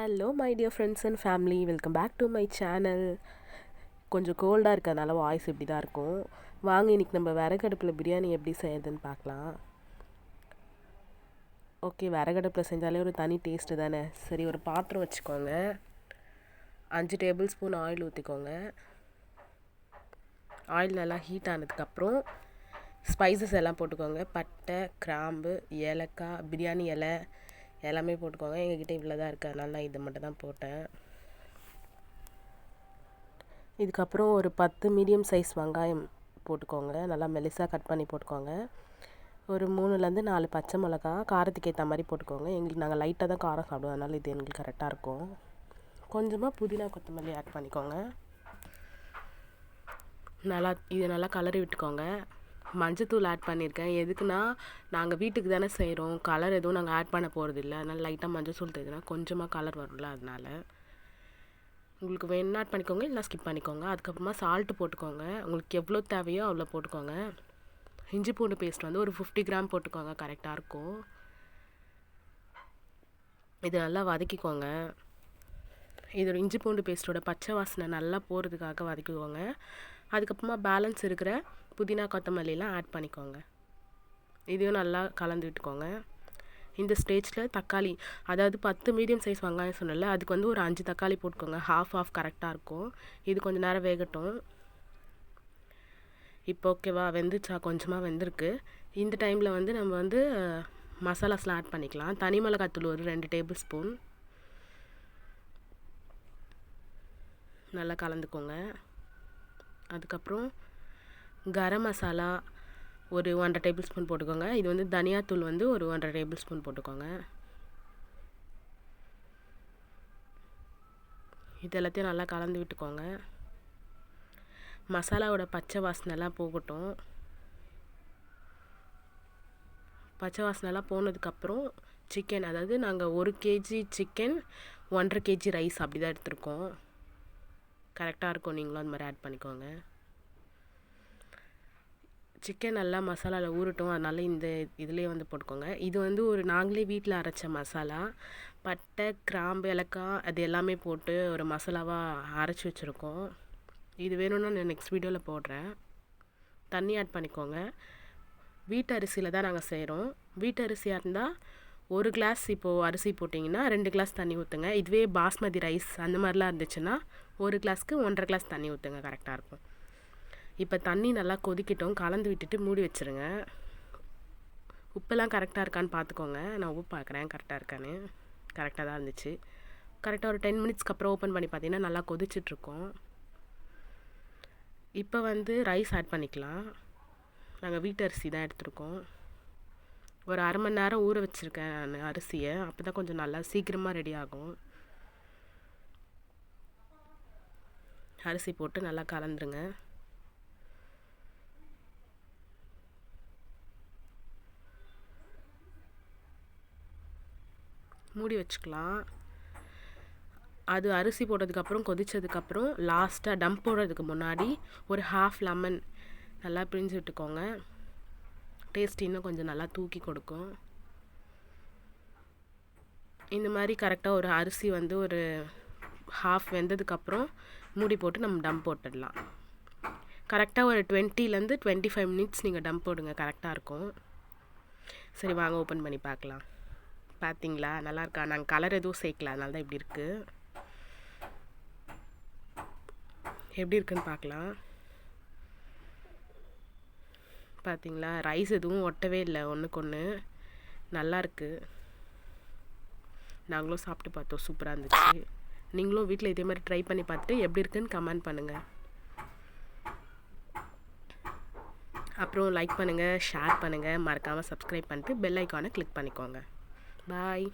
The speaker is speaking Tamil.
Hello my dear friends and family welcome back to my channel கொஞ்சம் கோல்டாக இருக்கிறதுனால வாய்ஸ் இப்படி தான் இருக்கும். வாங்க இன்றைக்கி நம்ம விறகடுப்பில் பிரியாணி எப்படி செய்யறதுன்னு பார்க்கலாம். ஓகே விறகடுப்பில் செஞ்சாலே ஒரு தனி டேஸ்ட்டு தானே. சரி ஒரு பாத்திரம் வச்சுக்கோங்க. அஞ்சு டேபிள் ஸ்பூன் ஆயில் ஊற்றிக்கோங்க ஆயில் நல்லா ஹீட் ஆனதுக்கப்புறம் ஸ்பைசஸ் எல்லாம் போட்டுக்கோங்க. பட்டை கிராம்பு ஏலக்காய் பிரியாணி இலை எல்லாமே போட்டுக்கோங்க. எங்ககிட்ட இவ்வளோ தான் இருக்குது அதனால நான் இதை மட்டும் தான் போட்டேன். இதுக்கப்புறம் ஒரு பத்து மீடியம் சைஸ் வெங்காயம் போட்டுக்கோங்க. நல்லா மெலிசாக கட் பண்ணி போட்டுக்கோங்க. ஒரு மூணுலேருந்து நாலு பச்சை மிளகா காரத்துக்கு ஏற்ற மாதிரி போட்டுக்கோங்க. எங்களுக்கு நாங்கள் லைட்டாக தான் காரம் சாப்பிடுவோம். அதனால் இது எங்களுக்கு கரெக்டாக இருக்கும். கொஞ்சமாக புதினா கொத்தமல்லி ஆட் பண்ணிக்கோங்க. நல்லா இது நல்லா கலரி விட்டுக்கோங்க. மஞ்சத்தூள் ஆட் பண்ணியிருக்கேன். எதுக்குன்னா நாங்கள் வீட்டுக்கு தானே செய்கிறோம் கலர் எதுவும் நாங்கள் ஆட் பண்ண போகிறது இல்லை அதனால் லைட்டாக மஞ்சத்தூள் தெரியுதுன்னா கொஞ்சமாக கலர் வரும்ல அதனால். உங்களுக்கு வேணும்னா ஆட் பண்ணிக்கோங்க. இல்லை ஸ்கிப் பண்ணிக்கோங்க. அதுக்கப்புறமா சால்ட்டு போட்டுக்கோங்க. உங்களுக்கு எவ்வளோ தேவையோ அவ்வளோ போட்டுக்கோங்க. இஞ்சி பூண்டு பேஸ்ட் வந்து ஒரு ஃபிஃப்டி கிராம் போட்டுக்கோங்க. கரெக்டாக இருக்கும். இது நல்லா வதக்கிக்கோங்க. இதோட இஞ்சி பூண்டு பேஸ்ட்டோட பச்சை வாசனை நல்லா போகிறதுக்காக வதக்கிக்கோங்க. அதுக்கப்புறமா பேலன்ஸ் இருக்கிற புதினா கொத்தமல்லிலாம் ஆட் பண்ணிக்கோங்க. இதையும் நல்லா கலந்து விட்டுக்கோங்க. இந்த ஸ்டேஜில் தக்காளி அதாவது பத்து மீடியம் சைஸ் வெங்காயம் சொன்னல அதுக்கு வந்து ஒரு அஞ்சு தக்காளி போட்டுக்கோங்க. ஹாஃப் ஆஃப் கரெக்டாக இருக்கும். இது கொஞ்சம் நேரம் வேகட்டும். இப்போ ஓகேவா வெந்துச்சா? கொஞ்சமாக வெந்திருக்கு. இந்த டைமில் வந்து நம்ம வந்து மசாலாஸ்லாம் ஆட் பண்ணிக்கலாம். தனி மிளகாத்தூள் ஒரு ரெண்டு டேபிள் ஸ்பூன் நல்லா கலந்துக்கோங்க. அதுக்கப்புறம் கரம் மசாலா ஒரு ஒன்றரை டேபிள் ஸ்பூன் போட்டுக்கோங்க. இது வந்து தனியாத்தூள் வந்து ஒரு ஒன்றரை டேபிள் ஸ்பூன் போட்டுக்கோங்க. இது எல்லாத்தையும் நல்லா கலந்து விட்டுக்கோங்க. மசாலாவோட பச்சை வாசனைலாம் போகட்டும். பச்சை வாசனைலாம் போனதுக்கப்புறம் சிக்கன் அதாவது நாங்கள் ஒரு கேஜி சிக்கன் ஒன்றரை கேஜி ரைஸ் அப்படி தான் எடுத்திருக்கோம். கரெக்டாக இருக்கும். நீங்களும் அந்த மாதிரி ஆட் பண்ணிக்கோங்க. சிக்கன் நல்லா மசாலாவில் ஊறட்டும். அதனால் இந்த இதுலேயே வந்து போட்டுக்கோங்க. இது வந்து ஒரு நாங்களே வீட்டில் அரைச்ச மசாலா. பட்டை கிராம்பு ஏலக்காய் அது எல்லாமே போட்டு ஒரு மசாலாவாக அரைச்சி வச்சுருக்கோம். இது வேணும்னா நான் நெக்ஸ்ட் வீடியோவில் போடுறேன். தண்ணி ஆட் பண்ணிக்கோங்க. வீட்டு அரிசியில் தான் நாங்கள் செய்கிறோம் வீட்டு அரிசியாக இருந்தால் ஒரு கிளாஸ் இப்போது அரிசி போட்டிங்கன்னா ரெண்டு கிளாஸ் தண்ணி ஊற்றுங்க இதுவே பாஸ்மதி ரைஸ் அந்த மாதிரிலாம் இருந்துச்சுன்னா ஒரு கிளாஸ்க்கு ஒன்றரை கிளாஸ் தண்ணி ஊற்றுங்க கரெக்டாக இருக்கும். இப்போ தண்ணி நல்லா கொதிக்கட்டும். கலந்து விட்டுட்டு மூடி வச்சுருங்க. உப்பெல்லாம் கரெக்டாக இருக்கான்னு பார்த்துக்கோங்க நான் உப்பு பார்க்குறேன் கரெக்டாக இருக்கான்னு. கரெக்டாக தான் இருந்துச்சு. கரெக்டாக ஒரு டென் மினிட்ஸ்க்கு அப்புறம் ஓப்பன் பண்ணி பார்த்தீங்கன்னா நல்லா கொதிச்சிட்ருக்கோம் இப்போ வந்து ரைஸ் ஆட் பண்ணிக்கலாம். நாங்கள் வீட்டு அரிசி தான் எடுத்திருக்கோம். ஒரு அரை மணி நேரம் ஊற வச்சுருக்கேன் நான் அரிசியை. அப்போ தான் கொஞ்சம் நல்லா சீக்கிரமாக ரெடி ஆகும். அரிசி போட்டு நல்லா கலந்துருங்க. மூடி வச்சுக்கலாம். அது அரிசி போட்டதுக்கப்புறம் கொதித்ததுக்கப்புறம் லாஸ்ட்டாக டம்ப் போடுறதுக்கு முன்னாடி ஒரு ஹாஃப் லெமன் நல்லா பிழிஞ்சு விட்டுக்கோங்க. டேஸ்ட் இன்னும் கொஞ்சம் நல்லா தூக்கி கொடுக்கும். இந்த மாதிரி கரெக்டாக ஒரு அரிசி வந்து ஒரு ஹாஃப் வெந்ததுக்கப்புறம் மூடி போட்டு நம்ம டம் போட்டுடலாம். கரெக்டாக ஒரு டுவெண்ட்டிலேருந்து டுவெண்ட்டி ஃபைவ் மினிட்ஸ் நீங்கள் டம் போடுங்க கரெக்டாக இருக்கும். சரி வாங்க ஓப்பன் பண்ணி பார்க்கலாம். பார்த்தீங்களா நல்லாயிருக்கா நாங்கள் கலர் எதுவும் சேர்க்கல அதனால தான் இப்படி இருக்குது எப்படி இருக்குன்னு பார்க்கலாம். பார்த்தீங்களா ரைஸ் எதுவும் ஒட்டவே இல்லை. ஒன்றுக்கு ஒன்று நல்லாயிருக்கு நாங்களும் சாப்பிட்டு பார்த்தோம். சூப்பராக இருந்துச்சு. நீங்களும் வீட்டில் இதே மாதிரி ட்ரை பண்ணி பார்த்துட்டு எப்படி இருக்குன்னு கமெண்ட் பண்ணுங்கள் அப்புறம் லைக் பண்ணுங்கள் ஷேர் பண்ணுங்கள் மறக்காமல் சப்ஸ்கிரைப் பண்ணிட்டு பெல் ஐக்கானை கிளிக் பண்ணிக்கோங்க. பாய்